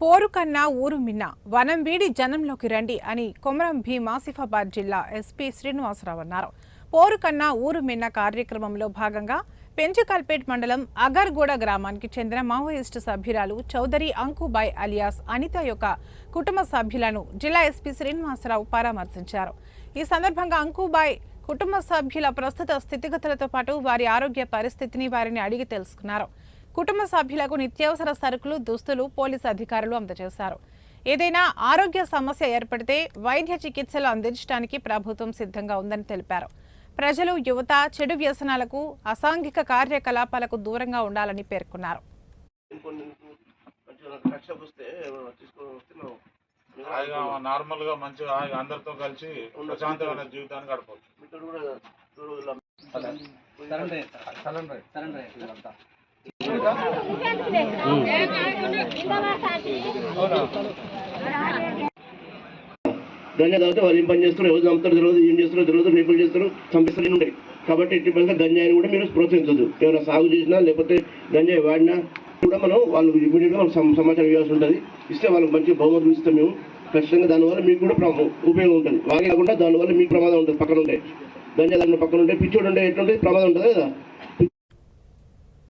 పోరు కన్నా ఊరు మిన్న వనం వీడి జనంలోకి రండి అని కొమరం భీం ఆసిఫాబాద్ జిల్లా ఎస్పీ శ్రీనివాసరావు అన్నారు. పోరు కన్నా ఊరు మిన్న కార్యక్రమంలో భాగంగా పెంచుకల్పేట్ మండలం అగర్గూడ గ్రామానికి చెందిన మావోయిస్టు సభ్యురాలు చౌదరి అంకుబాయ్ అలియాస్ అనిత యొక్క కుటుంబ సభ్యులను జిల్లా ఎస్పీ శ్రీనివాసరావు పరామర్శించారు. ఈ సందర్భంగా అంకుబాయ్ కుటుంబ సభ్యుల ప్రస్తుత స్థితిగతులతో పాటు వారి ఆరోగ్య పరిస్థితిని వారిని అడిగి తెలుసుకున్నారు. కుటుంబ సభ్యులకు నిత్యావసర సరుకులు దుస్తులు పోలీసు అధికారులు అందజేశారు ఏదైనా ఆరోగ్య సమస్య ఏర్పడితే వైద్య చికిత్సలు అందించడానికి ప్రభుత్వం సిద్ధంగా ఉందని తెలిపారు ప్రజలు యువత చెడు వ్యసనాలకు అసాంఘిక కార్యకలాపాలకు దూరంగా ఉండాలని పేర్కొన్నారు మంచిగా అందరితో కలిసి ప్రశాంతమైన జీవితాన్ని గడపవచ్చు గంజా తాగితే వాళ్ళు ఏం పని చేస్తారు ఎవరు చంపుతారు తెలియదు ఏం చేస్తారో తెలియదు రేపులు చేస్తారు చంపిస్తారు ఉంటాయి. కాబట్టి ఎట్టి పరిస్థితి గంజాయిని కూడా మీరు ప్రోత్సహించదు ఎవరైనా సాగు చేసినా లేకపోతే గంజాయి వాడినా కూడా మనం వాళ్ళు ఇమీడియట్గా మనం సమాచారం ఇవ్వాల్సి ఉంటుంది. ఇస్తే వాళ్ళకి మంచి బహుమతులు ఇస్తాం మేము ఖచ్చితంగా దానివల్ల మీకు కూడా ఉపయోగం ఉంటుంది. వాగే కాకుండా దానివల్ల మీకు ప్రమాదం ఉంటుంది పక్కన ఉంటాయి. గంజాయి పక్కన ఉంటే పిచ్చోడు ఉండే ఎట్లుంటే ప్రమాదం ఉంటుంది కదా